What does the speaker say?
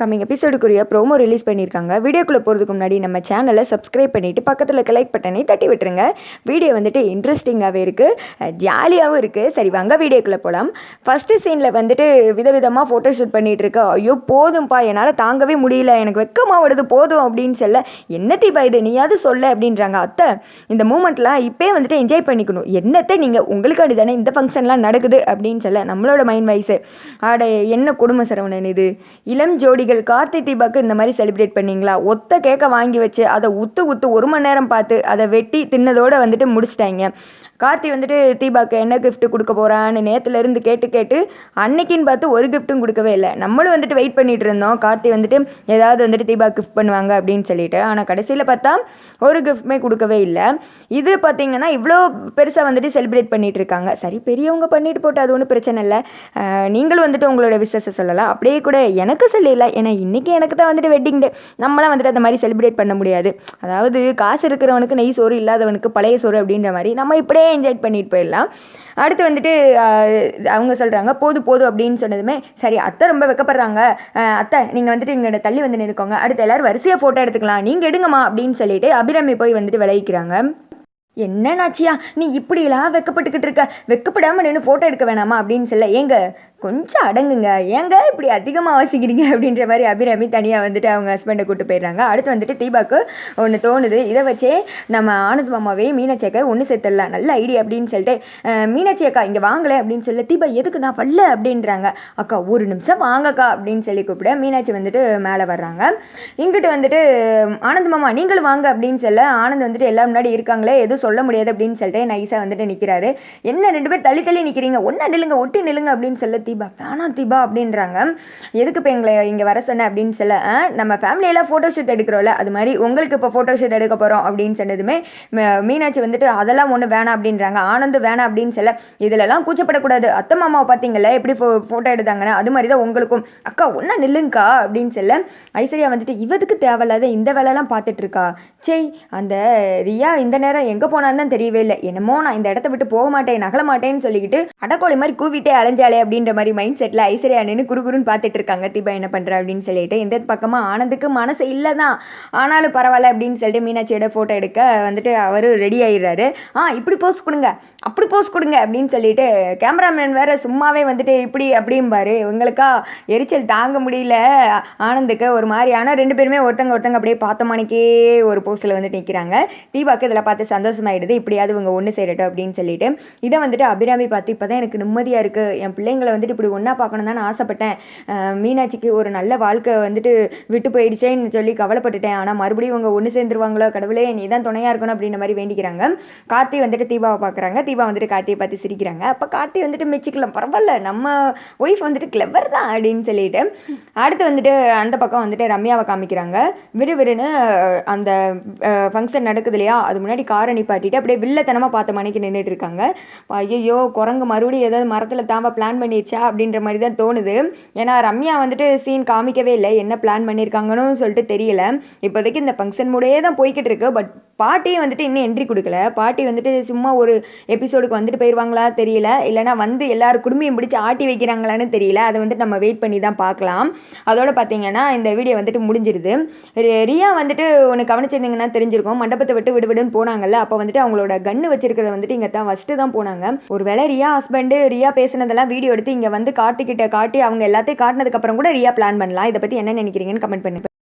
Coming எபிசோடுக்குரிய promo release பண்ணியிருக்காங்க. வீடியோக்குள்ளே போகிறதுக்கு முன்னாடி நம்ம சேனலை சப்ஸ்கிரைப் பண்ணிவிட்டு பக்கத்தில் இருக்க லைக் பட்டனை தட்டி விட்டுருங்க. வீடியோ வந்துட்டு இன்ட்ரெஸ்டிங்காகவே இருக்குது ஜாலியாகவும் இருக்குது சரி வாங்க வீடியோக்குள்ளே போகலாம் ஃபஸ்ட்டு சீனில் வந்துட்டு விதவிதமாக ஃபோட்டோ ஷூட் பண்ணிகிட்டு இருக்க ஐயோ போதும்ப்பா என்னால் தாங்கவே முடியல. எனக்கு வெக்கமாக வருது போதும் அப்படின்னு சொல்ல என்ன தீபா இது? நீயாவது சொல்ல அப்படின்றாங்க. அத்தை இந்த மூமெண்ட்லாம் இப்போயே வந்துட்டு என்ஜாய் பண்ணிக்கணும். என்னத்தை நீங்கள் உங்களுக்காண்டி தானே இந்த ஃபங்க்ஷன்லாம் நடக்குது அப்படின்னு சொல்ல நம்மளோட மைண்ட் வைஸு ஆட என்ன குடும்ப சரவணன் இது? இளம் ஜோடி ஜோடிகள் கார்த்தி தீபாக்கு இந்த மாதிரி செலிப்ரேட் பண்ணீங்களா? ஒத்த கேக்கை வாங்கி வச்சு அதை உத்து உத்து ஒரு மணி நேரம் பார்த்து அதை வெட்டி தின்னதோடு வந்துட்டு முடிச்சிட்டாங்க. கார்த்தி வந்துட்டு தீபாக்கு என்ன கிஃப்ட்டு கொடுக்க போகிறான்னு நேற்றுலேருந்து கேட்டு கேட்டு அன்னைக்குன்னு பார்த்து ஒரு கிஃப்ட்டும் கொடுக்கவே இல்லை. நம்மளும் வந்துட்டு வெயிட் பண்ணிட்டு இருந்தோம். கார்த்தி வந்துட்டு ஏதாவது வந்துட்டு தீபா கிஃப்ட் பண்ணுவாங்க அப்படின்னு சொல்லிட்டு. ஆனால் கடைசியில் பார்த்தா ஒரு கிஃப்ட்டுமே கொடுக்கவே இல்லை. இது பார்த்திங்கன்னா இவ்வளோ பெருசாக வந்துட்டு செலிப்ரேட் பண்ணிட்டு இருக்காங்க. சரி பெரியவங்க பண்ணிட்டு போட்டு அது ஒன்றும் பிரச்சனை இல்லை. நீங்களும் வந்துட்டு உங்களோட விசேஷம் சொல்லலாம். அப்படியே கூட எனக்கு சொல்லிடல ஏன்னா இன்றைக்கி எனக்கு தான் வந்துட்டு வெட்டிங் டே நம்மளாம் வந்துட்டு அந்த மாதிரி செலிப்ரேட் பண்ண முடியாது. அதாவது காசு இருக்கிறவனுக்கு நெய் சோறு இல்லாதவனுக்கு பழைய சோறு அப்படின்ற மாதிரி நம்ம இப்படியே என்ஜாய் பண்ணிட்டு போயிடலாம். அடுத்து வந்துட்டு அவங்க சொல்கிறாங்க போது போதும் அப்படின்னு சொன்னதுமே சரி அத்தை ரொம்ப வெக்கப்படுறாங்க. அத்தை நீங்கள் வந்துட்டு இங்கே தள்ளி வந்து நிற்கோங்க அடுத்து எல்லாரும் வரிசையாக ஃபோட்டோ எடுத்துக்கலாம். நீங்கள் எடுங்கம்மா அப்படின்னு சொல்லிட்டு அபிராமி போய் வந்துட்டு விளைவிக்கிறாங்க என்ன நாச்சியா நீ இப்படிலாம் வெக்கப்பட்டுக்கிட்டு இருக்க. வெக்கப்படாமல் நின்று ஃபோட்டோ எடுக்க வேணாமா அப்படின்னு சொல்ல. ஏங்க கொஞ்சம் அடங்குங்க. ஏங்க இப்படி அதிகமாக வாசிக்கிறீங்க அப்படின்ற மாதிரி அபிராமி தனியாக வந்துட்டு அவங்க ஹஸ்பண்டை கூட்டு போயிடுறாங்க. அடுத்து வந்துட்டு தீபாக்கு ஒன்று தோணுது. இதை வச்சே நம்ம ஆனந்த் மாமாவே மீனாட்சியக்கா ஒன்று சேர்த்துடலாம். நல்ல ஐடியா அப்படின்னு சொல்லிட்டு அஹ், மீனாட்சி அக்கா இங்கே வாங்கலை அப்படின்னு சொல்ல தீபா எதுக்கு நான் பல்ல அப்படின்றாங்க. அக்கா ஒரு நிமிஷம் வாங்கக்கா அப்படின்னு சொல்லி கூப்பிட மீனாட்சி வந்துட்டு மேலே வர்றாங்க. இங்கிட்டு வந்துட்டு ஆனந்த் மாமா நீங்களும் வாங்க அப்படின்னு சொல்ல ஆனந்த் வந்துட்டு எல்லாம் முன்னாடி இருக்காங்களே எதுவும் சொல்ல முடியாது அப்படின்னு சொல்லிட்டு நைஸாக வந்துட்டு நிற்கிறாரு என்ன ரெண்டு பேர் தள்ளி தள்ளி நிற்கிறீங்க ஒன்றா நில்லுங்க ஒட்டி நில்லுங்க அப்படின்னு சொல்ல தீபா வேணாம் தீபா அப்படின்றாங்க. எதுக்கு இப்போ எங்களை இங்கே வர சொன்ன? அப்படின்னு சொல்ல "ஆ, நம்ம ஃபேமிலியெல்லாம் ஃபோட்டோ ஷூட் எடுக்கிறோம்ல அது மாதிரி உங்களுக்கு இப்போ ஃபோட்டோ ஷூட் எடுக்க போகிறோம் அப்படின்னு சொன்னதுமே மீனாட்சி வந்துட்டு அதெல்லாம் ஒன்று வேணாம் அப்படின்றாங்க. ஆனந்த் வேணாம் அப்படின்னு சொல்ல இதிலெல்லாம் கூச்சப்படக்கூடாது. அத்தை மாமாவை பார்த்தீங்களா எப்படி ஃபோ ஃபோட்டோ எடுத்தாங்கன்னா? அது மாதிரி தான் உங்களுக்கும். அக்கா ஒன்றா நில்லுங்கக்கா அப்படின்னு சொல்ல ஐஸ்வர்யா வந்துட்டு இவதுக்கு தேவையில்லாத இந்த வேலைலாம் பார்த்துட்டு இருக்கா? அந்த ரியா இந்த நேரம் எங்கே போனான்னு தான் தெரியவே இல்லை. என்னமோ நான் இந்த இடத்த விட்டு போக மாட்டேன் நகல மாட்டேன்னு சொல்லிக்கிட்டு அடக்கோழி மாதிரி கூவிட்டே அலைஞ்சாலே அப்படின்ற மாதிரி மைண்ட் செட்டில் ஐஸ்வர்யா நின்று குறுகுறுன்னு பார்த்துட்டு இருக்காங்க. தீபா என்ன பண்ணுறா அப்படின்னு சொல்லிட்டு இந்த பக்கமாக ஆனந்துக்கு மனசு இல்லை தான். ஆனாலும் பரவாயில்ல அப்படின்னு சொல்லிட்டு மீனாட்சியோட ஃபோட்டோ எடுக்க வந்துட்டு அவர் ரெடி ஆயிடுறாரு. ஆ இப்படி போஸ் கொடுங்க அப்படி போஸ் கொடுங்க அப்படின்னு சொல்லிட்டு கேமராமேன் வேற சும்மாவே வந்துட்டு இப்படி அப்படிம்பாரு இவங்களுக்கா எரிச்சல் தாங்க முடியல. ஆனந்துக்கு ஒரு மாதிரி ஆனால் ரெண்டு பேருமே ஒருத்தங்க ஒருத்தங்க அப்படியே பார்த்த மணிக்கே ஒரு போஸ்டில் வந்துட்டு நிற்கிறாங்க தீபாக்கு இதில் பார்த்து சந்தோஷமாயிடுது இப்படியாவது இவங்க ஒன்று சேரட்டும் அப்படின்னு சொல்லிட்டு. இதை வந்துட்டு அபிராமி பார்த்து இப்போ தான் எனக்கு நிம்மதியாக இருக்குது என் பிள்ளைங்களை வந்துட்டு இப்படி ஒன்றா பார்க்கணும் தான் நான் ஆசைப்பட்டேன். மீனாட்சிக்கு ஒரு நல்ல வாழ்க்கை வந்துட்டு விட்டு போயிடுச்சேன்னு சொல்லி கவலைப்பட்டுட்டேன். ஆனால் மறுபடியும் இவங்க ஒன்று சேர்ந்துருவாங்களோ கடவுளே நீ தான் துணையாக இருக்கணும் அப்படின்ற மாதிரி வேண்டிக்கிறாங்க. கார்த்தி வந்துட்டு தீபாவை பார்க்குறாங்க. தீபா வந்துட்டு கார்த்தியை பார்த்து சிரிக்கிறாங்க. அப்போ கார்த்தி வந்துட்டு மெச்சிக்கலாம் பரவாயில்ல நம்ம ஒய்ஃப் வந்துட்டு கிளவர் தான் அப்படின்னு சொல்லிட்டு. அடுத்து வந்துட்டு அந்த பக்கம் வந்துட்டு ரம்யாவை காமிக்கிறாங்க. விறுவிறுன்னு அந்த ஃபங்க்ஷன் நடக்குது இல்லையா? அது முன்னாடி காரை காட்டிட்டு அப்படியே வில்லத்தனமாக பார்த்த மணிக்கு நின்றுட்டு இருக்காங்க. ஐயோ குரங்கு மறுபடியும் ஏதாவது மரத்தில் தாம்ப பிளான் பண்ணிடுச்சா அப்படின்ற மாதிரி தான் தோணுது. ஏன்னா ரம்யா வந்துட்டு சீன் காமிக்கவே இல்லை என்ன பிளான் பண்ணியிருக்காங்கன்னு சொல்லிட்டு தெரியல. இப்போதைக்கு இந்த ஃபங்க்ஷன் மூடையே தான் போய்கிட்டு இருக்கு பட் பாட்டியும் வந்துட்டு இன்னும் என்ட்ரி கொடுக்கல. பாட்டி வந்துட்டு சும்மா ஒரு எபிசோடுக்கு வந்துட்டு போயிடுவாங்களா தெரியல. இல்லைனா வந்து எல்லாரும் குடும்பையும் பிடிச்சி ஆட்டி வைக்கிறாங்களான்னு தெரியல. அதை வந்துட்டு நம்ம வெயிட் பண்ணி தான் பார்க்கலாம். அதோட பார்த்தீங்கன்னா இந்த வீடியோ வந்துட்டு முடிஞ்சிருது. ரியா வந்துட்டு ஒன்று கவனிச்சிருந்தீங்கன்னா தெரிஞ்சிருக்கும். மண்டபத்தை விட்டு விடுவிடுன்னு போனாங்கல்ல. அப்போ வந்துட்டு அவங்களோட கன்று வச்சிருக்கிறத வந்துட்டு இங்கே தான் ஃபஸ்ட்டு தான் போனாங்க. ஒரு வேளை ரியா ஹஸ்பண்டு ரியா பேசுனதெல்லாம் வீடியோ எடுத்து இங்கே வந்து கார்த்திகிட்ட காட்டி அவங்க எல்லாத்தையும் காட்டினதுக்கப்புறம் கூட ரியா பிளான் பண்ணலாம். இதை பற்றி என்ன நினைக்கிறீங்கன்னு கமெண்ட் பண்ணுங்க.